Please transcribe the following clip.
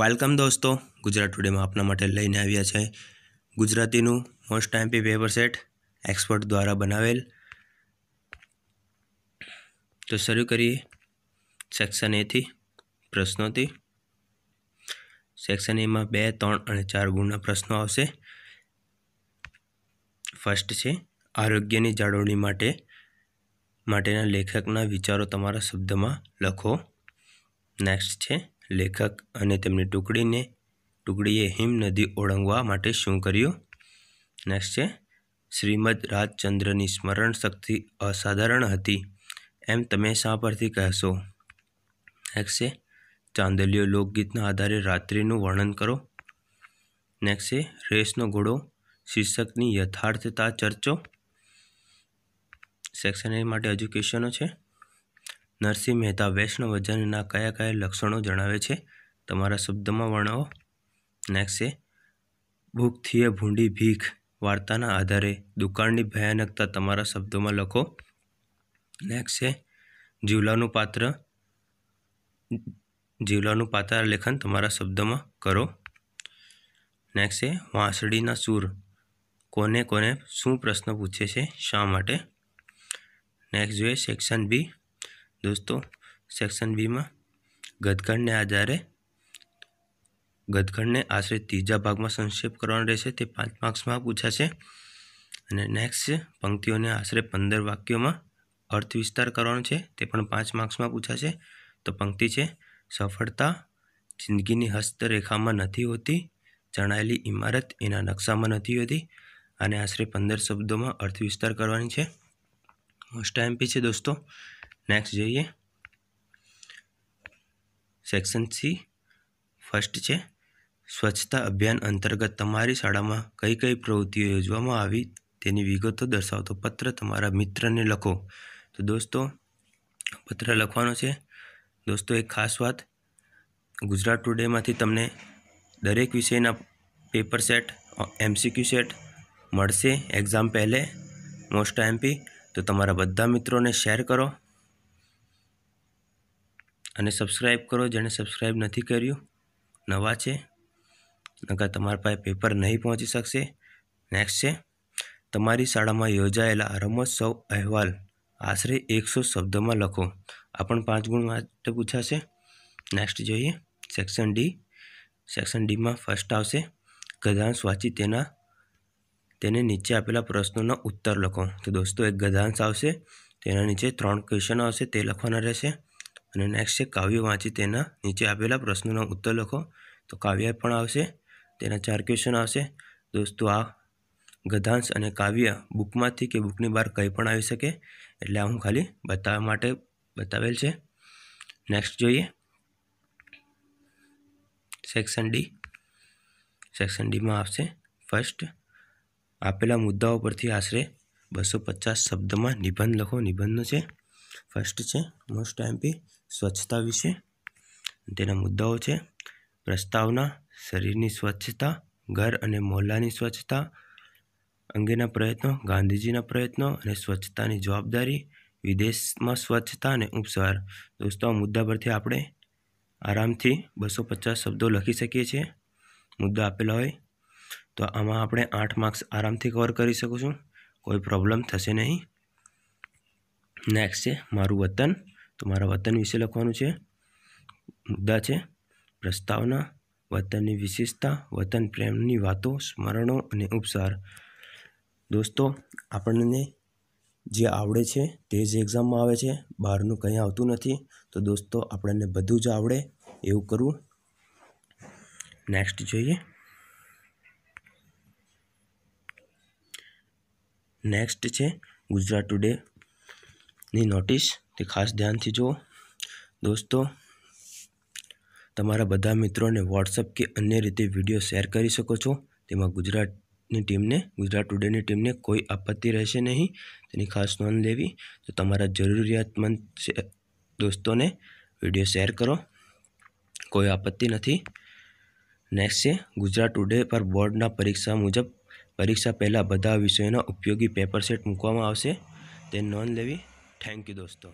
Welcome દોસ્તો. ગુજરાત ટુડેમાં આપના માટે લઈને આવ્યા છે ગુજરાતીનું most MP paper set expert દ્વારા બનાવેલ. તો શરૂ કરીએ સેક્શન એથી પ્રશ્નોથી. સેક્શન એમાં બે, ત્રણ અને ચાર ગુણના પ્રશ્નો આવશે. ફર્સ્ટ છે આરોગ્યની જાળવણી માટે, માટેના લેખકના વિચારો તમારા શબ્દમાં લખો. નેક્સ્ટ છે લેખક અને તેમની ટુકડીને, ટુકડીએ હિમ નદી ઓળંગવા માટે શું કર્યું? નેક્સ્ટ છે. શ્રીમદ રાજચંદ્રની સ્મરણ શક્તિ અસાધારણ હતી, એમ તમે શા પરથી કહેશો? નેક્સ્ટ છે. ચાંદલીઓ લોકગીતના આધારે રાત્રિનું વર્ણન કરો. નેક્સ્ટ છે. રેસનો ઘોડો, શીર્ષકની યથાર્થતા ચર્ચો. સેક્શન એ માટે એજ્યુકેશનો છે. નરસિંહ મહેતા વૈષ્ણવજનના કયા કયા લક્ષણો જણાવે છે? તમારા શબ્દમાં વર્ણવો. નેક્સ્ટ છે. ભૂખથીએ ભૂંડી ભીખ વાર્તાના આધારે દુકાળની ભયાનકતા તમારા શબ્દોમાં લખો. નેક્સ્ટ છે. જીવલાનું પાત્ર. જીવલાનું પાત્ર લેખન તમારા શબ્દમાં કરો. નેક્સ્ટ છે. વાંસળીના સૂર. કોને કોને શું પ્રશ્ન પૂછે છે? શા માટે? નેક્સ્ટ જોઈએ. સેક્શન બી દોસ્તો સેક્શન બીમાં ગદખંડને આધારે ગદખંડને આશરે ત્રીજા ભાગમાં સંક્ષેપ કરવાનો રહેશે. તે પાંચ માર્ક્સમાં પૂછાશે. અને નેક્સ્ટ પંક્તિઓને આશરે પંદર વાક્યોમાં અર્થ વિસ્તાર કરવાનો છે. તે પણ પાંચ માર્ક્સમાં પૂછાશે. તો પંક્તિ છે, સફળતા જિંદગીની હસ્તરેખામાં નથી હોતી, જણાયેલી ઇમારત એના નકશામાં નથી હોતી અને આશરે પંદર શબ્દોમાં અર્થ વિસ્તાર કરવાની છે. મોસ્ટ એમપી છે દોસ્તો. નેક્સ્ટ જોઈએ. સેક્શન સી ફર્સ્ટ છે. સ્વચ્છતા અભિયાન અંતર્ગત તમારી શાળામાં કઈ કઈ પ્રવૃત્તિઓ યોજવામાં આવી તેની વિગતો દર્શાવતો પત્ર તમારા મિત્રને લખો. તો દોસ્તો, પત્ર લખવાનો છે. દોસ્તો, એક ખાસ વાત. ગુજરાત ટુડેમાંથી તમને દરેક વિષયના પેપર સેટ એમસીક્યુ સેટ મળશે. એક્ઝામ પહેલે મોસ્ટ એમપી તો તમારા બધા મિત્રોને શેર કરો. અને સબસ્ક્રાઈબ કરો જેણે સબસ્ક્રાઈબ નથી કર્યું, નવા છે, નકર તમારા પાસે પેપર નહીં પહોંચી શકશે. નેક્સ્ટ છે, તમારી શાળામાં યોજાયેલા રમોત્સવ અહેવાલ આશરે એકસો શબ્દમાં લખો. આ પણ પાંચ ગુણ માટે પૂછાશે. નેક્સ્ટ જોઈએ સેક્શન ડી સેક્શન ડીમાં ફર્સ્ટ આવશે. ગધાંશ વાંચી તેના, તેને નીચે આપેલા પ્રશ્નોનો ઉત્તર લખો. તો દોસ્તો, એક ગધાંશ આવશે, તેના નીચે ત્રણ ક્વેશ્ચન આવશે, તે લખવાના રહેશે. અને નેક્સ્ટ છે કાવ્ય વાંચી તેના નીચે આપેલા પ્રશ્નોનો ઉત્તર લખો. તો કાવ્ય પણ આવશે, તેના ચાર ક્વેશ્ચન આવશે. દોસ્તો, આ ગધાંશ અને કાવ્ય બુકમાંથી કે બુકની બહાર કંઈ પણ આવી શકે, એટલે આ હું ખાલી બતાવવા માટે બતાવેલ છે. નેક્સ્ટ જોઈએ. સેક્શન ડી સેક્શન ડીમાં આવશે. ફર્સ્ટ આપેલા મુદ્દાઓ પરથી આશરે બસો પચાસ શબ્દમાં નિબંધ લખો. નિબંધનો છે ફર્સ્ટ છે મોસ્ટ એમપી સ્વચ્છતા વિશે. તેના મુદ્દાઓ છે, પ્રસ્તાવના, શરીરની સ્વચ્છતા, ઘર અને મોહલ્લાની સ્વચ્છતા, અંગેના પ્રયત્નો, ગાંધીજીના પ્રયત્નો અને સ્વચ્છતાની જવાબદારી, વિદેશમાં સ્વચ્છતા અને ઉપસાર દોસ્તો, આ મુદ્દા પરથી આપણે આરામથી બસો પચાસ શબ્દો લખી શકીએ છીએ. મુદ્દા આપેલા હોય, તો આમાં આપણે આઠ માર્ક્સ આરામથી કવર કરી શકું છું. કોઈ પ્રોબ્લેમ થશે નહીં. નેક્સ્ટ છે, મારું વતન. તો મારા વતન વિશે લખવાનું છે. મુદ્દા છે, પ્રસ્તાવના, વતનની વિશેષતા, વતન પ્રેમની વાતો, સ્મરણો અને ઉપસાર દોસ્તો, આપણને જે આવડે છે તે જ એક્ઝામમાં આવે છે. બહારનું કંઈ આવતું નથી. તો દોસ્તો, આપણને બધું જ આવડે. એવું કરવું નેક્સ્ટ જોઈએ. નેક્સ્ટ છે, ગુજરાત ટુડેની નોટિસ તે ખાસ ધ્યાનથી જુઓ. દોસ્તો, તમારા બધા મિત્રોને વોટ્સઅપ કે અન્ય રીતે વીડિયો શેર કરી શકો છો. તેમાં ગુજરાતની ટીમને, ગુજરાત ટુડેની ટીમને કોઈ આપત્તિ રહેશે નહીં. તેની ખાસ નોંધ લેવી. તો તમારા જરૂરિયાતમંદ દોસ્તોને વીડિયો શેર કરો. કોઈ આપત્તિ નથી. નેક્સ્ટ છે, ગુજરાત ટુડે પર બોર્ડના પરીક્ષા મુજબ, પરીક્ષા પહેલાં બધા વિષયોના ઉપયોગી પેપર સેટ મૂકવામાં આવશે. તે નોંધ લેવી. થેન્ક યુ દોસ્તો